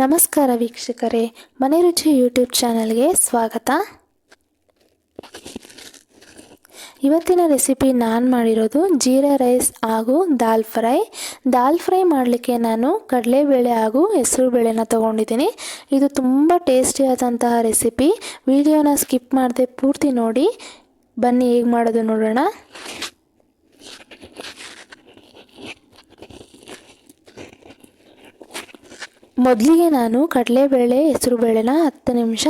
ನಮಸ್ಕಾರ ವೀಕ್ಷಕರೇ, ಮನೆ ರುಚಿ ಯೂಟ್ಯೂಬ್ ಚಾನಲ್ಗೆ ಸ್ವಾಗತ. ಇವತ್ತಿನ ರೆಸಿಪಿ ನಾನು ಮಾಡಿರೋದು ಜೀರಾ ರೈಸ್ ಹಾಗೂ ದಾಲ್ ಫ್ರೈ. ದಾಲ್ ಫ್ರೈ ಮಾಡಲಿಕ್ಕೆ ನಾನು ಕಡಲೆಬೇಳೆ ಹಾಗೂ ಹೆಸರು ಬೇಳೆನ ತೊಗೊಂಡಿದ್ದೀನಿ. ಇದು ತುಂಬ ಟೇಸ್ಟಿಯಾದಂತಹ ರೆಸಿಪಿ. ವಿಡಿಯೋನ ಸ್ಕಿಪ್ ಮಾಡದೆ ಪೂರ್ತಿ ನೋಡಿ. ಬನ್ನಿ, ಹೇಗೆ ಮಾಡೋದು ನೋಡೋಣ. ಮೊದಲಿಗೆ ನಾನು ಕಡಲೆಬೇಳೆ, ಹೆಸರುಬೇಳೆನ ಹತ್ತು ನಿಮಿಷ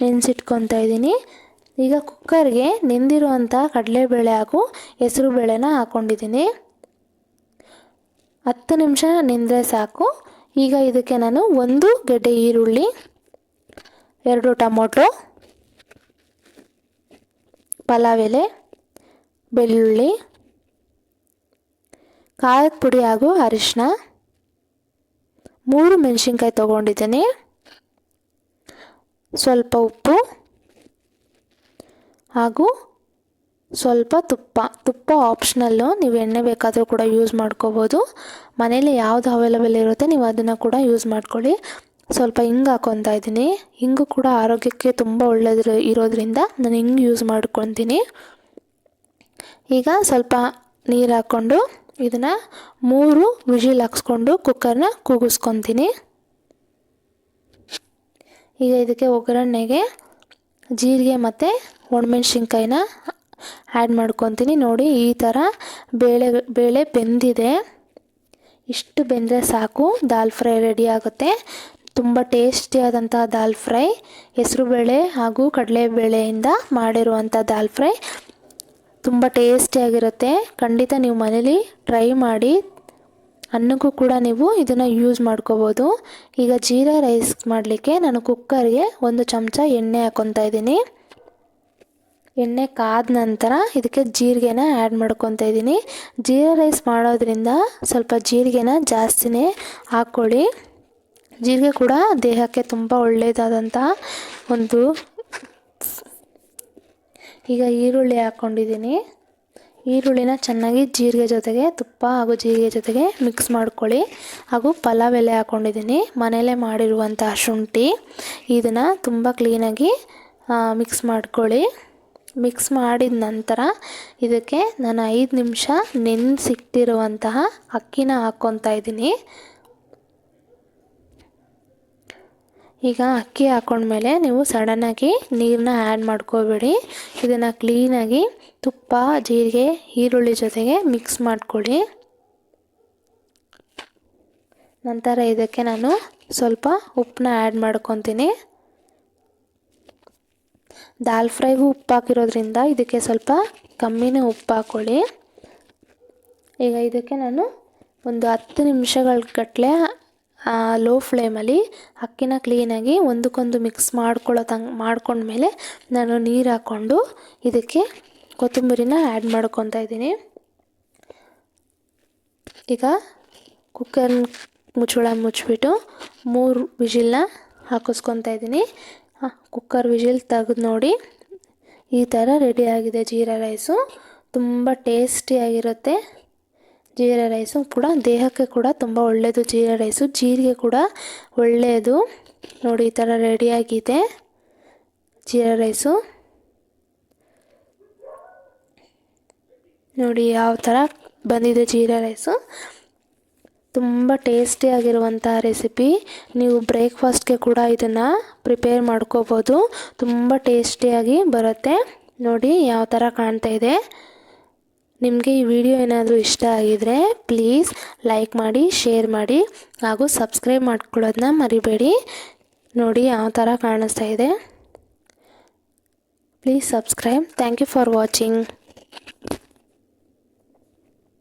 ನೆನೆಸಿಟ್ಕೊತಾ ಇದ್ದೀನಿ. ಈಗ ಕುಕ್ಕರ್ಗೆ ನೆಂದಿರುವಂಥ ಕಡಲೆಬೇಳೆ ಹಾಗೂ ಹೆಸರುಬೇಳೆನ ಹಾಕ್ಕೊಂಡಿದ್ದೀನಿ ಹತ್ತು ನಿಮಿಷ ನೆಂದರೆ ಸಾಕು. ಈಗ ಇದಕ್ಕೆ ನಾನು ಒಂದು ಗೆಡ್ಡೆ ಈರುಳ್ಳಿ, ಎರಡು ಟೊಮೊಟೊ, ಪಲಾವ್ ಎಲೆ, ಬೆಳ್ಳುಳ್ಳಿ, ಖಾರದ ಪುಡಿ ಹಾಗೂ ಅರಿಶಿನ ಮೂರು ಮೆಣಸಿನ್ಕಾಯಿ ತೊಗೊಂಡಿದ್ದೀನಿ. ಸ್ವಲ್ಪ ಉಪ್ಪು ಹಾಗೂ ಸ್ವಲ್ಪ ತುಪ್ಪ. ತುಪ್ಪ ಆಪ್ಷನಲ್ಲು ನೀವು ಎಣ್ಣೆ ಬೇಕಾದರೂ ಕೂಡ ಯೂಸ್ ಮಾಡ್ಕೋಬೋದು. ಮನೇಲಿ ಯಾವುದು ಅವೈಲೇಬಲ್ ಇರುತ್ತೆ ನೀವು ಅದನ್ನು ಕೂಡ ಯೂಸ್ ಮಾಡ್ಕೊಳ್ಳಿ. ಸ್ವಲ್ಪ ಹಿಂಗೆ ಹಾಕೊತಾ ಇದ್ದೀನಿ. ಹಿಂಗು ಕೂಡ ಆರೋಗ್ಯಕ್ಕೆ ತುಂಬ ಒಳ್ಳೆಯದು ಇರೋದ್ರಿಂದ ನಾನು ಹಿಂಗೆ ಯೂಸ್ ಮಾಡ್ಕೊತೀನಿ. ಈಗ ಸ್ವಲ್ಪ ನೀರು ಹಾಕ್ಕೊಂಡು ಇದನ್ನು ಮೂರು ವಿಜಿಲ್ ಹಾಕ್ಸ್ಕೊಂಡು ಕುಕ್ಕರ್ನ ಕೂಗಿಸ್ಕೊತೀನಿ. ಈಗ ಇದಕ್ಕೆ ಒಗ್ಗರಣೆಗೆ ಜೀರಿಗೆ ಮತ್ತು ಒಣಮೆಣ್ಸಿನ್ಕಾಯಿನ ಆ್ಯಡ್ ಮಾಡ್ಕೊತೀನಿ. ನೋಡಿ ಈ ಥರ ಬೇಳೆ ಬೇಳೆ ಬೆಂದಿದೆ. ಇಷ್ಟು ಬೆಂದರೆ ಸಾಕು. ದಾಲ್ ಫ್ರೈ ರೆಡಿ ಆಗುತ್ತೆ. ತುಂಬ ಟೇಸ್ಟಿಯಾದಂಥ ದಾಲ್ ಫ್ರೈ ಹೆಸರುಬೇಳೆ ಹಾಗೂ ಕಡಲೆಬೇಳೆಯಿಂದ ಮಾಡಿರುವಂಥ ದಾಲ್ ಫ್ರೈ ತುಂಬ ಟೇಸ್ಟಿಯಾಗಿರುತ್ತೆ ಖಂಡಿತ ನೀವು ಮನೇಲಿ ಟ್ರೈ ಮಾಡಿ. ಅನ್ನಕ್ಕೂ ಕೂಡ ನೀವು ಇದನ್ನು ಯೂಸ್ ಮಾಡ್ಕೋಬೋದು. ಈಗ ಜೀರಾ ರೈಸ್ ಮಾಡಲಿಕ್ಕೆ ನಾನು ಕುಕ್ಕರ್ಗೆ ಒಂದು ಚಮಚ ಎಣ್ಣೆ ಹಾಕ್ಕೊತಾ ಇದ್ದೀನಿ. ಎಣ್ಣೆ ಕಾದ ನಂತರ ಇದಕ್ಕೆ ಜೀರಿಗೆನ ಆ್ಯಡ್ ಮಾಡ್ಕೊತಾ ಇದ್ದೀನಿ. ಜೀರಾ ರೈಸ್ ಮಾಡೋದ್ರಿಂದ ಸ್ವಲ್ಪ ಜೀರಿಗೆನ ಜಾಸ್ತಿನೇ ಹಾಕ್ಕೊಳ್ಳಿ ಜೀರಿಗೆ ಕೂಡ ದೇಹಕ್ಕೆ ತುಂಬ ಒಳ್ಳೆಯದಾದಂಥ ಒಂದು ಈಗ ಈರುಳ್ಳಿ ಹಾಕ್ಕೊಂಡಿದ್ದೀನಿ ಈರುಳ್ಳಿನ ಚೆನ್ನಾಗಿ ಜೀರಿಗೆ ಜೊತೆಗೆ ತುಪ್ಪ ಹಾಗೂ ಜೀರಿಗೆ ಜೊತೆಗೆ ಮಿಕ್ಸ್ ಮಾಡ್ಕೊಳ್ಳಿ. ಹಾಗೂ ಪಲಾವ್ ಎಲೆ ಹಾಕ್ಕೊಂಡಿದ್ದೀನಿ ಮನೆಯಲ್ಲೇ ಮಾಡಿರುವಂತಹ ಶುಂಠಿ. ಇದನ್ನು ತುಂಬ ಕ್ಲೀನಾಗಿ ಮಿಕ್ಸ್ ಮಾಡ್ಕೊಳ್ಳಿ. ಮಿಕ್ಸ್ ಮಾಡಿದ ನಂತರ ಇದಕ್ಕೆ ನಾನು ಐದು ನಿಮಿಷ ನೆನೆಸಿಟ್ಟಿರುವಂತಹ ಅಕ್ಕಿನ ಹಾಕ್ಕೊತಾ ಇದ್ದೀನಿ. ಈಗ ಅಕ್ಕಿ ಹಾಕೊಂಡ್ಮೇಲೆ ನೀವು ಸಡನ್ನಾಗಿ ನೀರನ್ನ ಆ್ಯಡ್ ಮಾಡ್ಕೋಬೇಡಿ. ಇದನ್ನು ಕ್ಲೀನಾಗಿ ತುಪ್ಪ, ಜೀರಿಗೆ, ಈರುಳ್ಳಿ ಜೊತೆಗೆ ಮಿಕ್ಸ್ ಮಾಡ್ಕೊಳ್ಳಿ. ನಂತರ ಇದಕ್ಕೆ ನಾನು ಸ್ವಲ್ಪ ಉಪ್ಪನ್ನ ಆ್ಯಡ್ ಮಾಡ್ಕೊತೀನಿ. ದಾಲ್ ಫ್ರೈಗೂ ಉಪ್ಪು ಹಾಕಿರೋದ್ರಿಂದ ಇದಕ್ಕೆ ಸ್ವಲ್ಪ ಕಮ್ಮಿನೇ ಉಪ್ಪು ಹಾಕ್ಕೊಳ್ಳಿ ಈಗ ಇದಕ್ಕೆ ನಾನು ಒಂದು ಹತ್ತು ನಿಮಿಷಗಳ ಗಟ್ಟಲೆ ಲೋ ಫ್ಲೇಮಲ್ಲಿ ಅಕ್ಕಿನ ಕ್ಲೀನಾಗಿ ಒಂದಕ್ಕೊಂದು ಮಿಕ್ಸ್ ಮಾಡ್ಕೊಳ್ಳೋ ತಂಗೆ, ಮಾಡ್ಕೊಂಡ್ಮೇಲೆ ನಾನು ನೀರು ಹಾಕ್ಕೊಂಡು ಇದಕ್ಕೆ ಕೊತ್ತಂಬರಿನ ಆ್ಯಡ್ ಮಾಡ್ಕೊತಾ ಇದ್ದೀನಿ. ಈಗ ಕುಕ್ಕರ್ ಮುಚ್ಚಳ ಮುಚ್ಚಿಬಿಟ್ಟು ಮೂರು ವಿಜಿಲ್ನ ಹಾಕಿಸ್ಕೊತಾ ಇದ್ದೀನಿ. ಕುಕ್ಕರ್ ವಿಜಿಲ್ ತೆಗೆದು ನೋಡಿ. ಈ ಥರ ರೆಡಿಯಾಗಿದೆ ಜೀರಾ ರೈಸು ತುಂಬ ಟೇಸ್ಟಿಯಾಗಿರುತ್ತೆ ಜೀರಾ ರೈಸು ಕೂಡ ದೇಹಕ್ಕೆ ಕೂಡ ತುಂಬ ಒಳ್ಳೆಯದು ಜೀರಾ ರೈಸು. ಜೀರಿಗೆ ಕೂಡ ಒಳ್ಳೆಯದು ನೋಡಿ, ಈ ಥರ ರೆಡಿಯಾಗಿದೆ ಜೀರಾ ರೈಸು. ನೋಡಿ, ಯಾವ ಥರ ಬಂದಿದೆ ಜೀರಾ ರೈಸು. ತುಂಬ ಟೇಸ್ಟಿಯಾಗಿರುವಂಥ ರೆಸಿಪಿ. ನೀವು ಬ್ರೇಕ್ಫಾಸ್ಟ್ಗೆ ಕೂಡ ಇದನ್ನು ಪ್ರಿಪೇರ್ ಮಾಡ್ಕೋಬೋದು. ತುಂಬ ಟೇಸ್ಟಿಯಾಗಿ ಬರುತ್ತೆ. ನೋಡಿ, ಯಾವ ಥರ ಕಾಣ್ತಾ ಇದೆ. ನಿಮಗೆ ಈ ವಿಡಿಯೋ ಏನಾದರೂ ಇಷ್ಟ ಆಗಿದರೆ ಪ್ಲೀಸ್ ಲೈಕ್ ಮಾಡಿ ಶೇರ್ ಮಾಡಿ ಹಾಗೂ ಸಬ್ಸ್ಕ್ರೈಬ್ ಮಾಡ್ಕೊಳ್ಳೋದನ್ನ ಮರಿಬೇಡಿ. ನೋಡಿ ಯಾವ ಥರ ಕಾಣಿಸ್ತಾ ಇದೆ. Please subscribe thank you for watching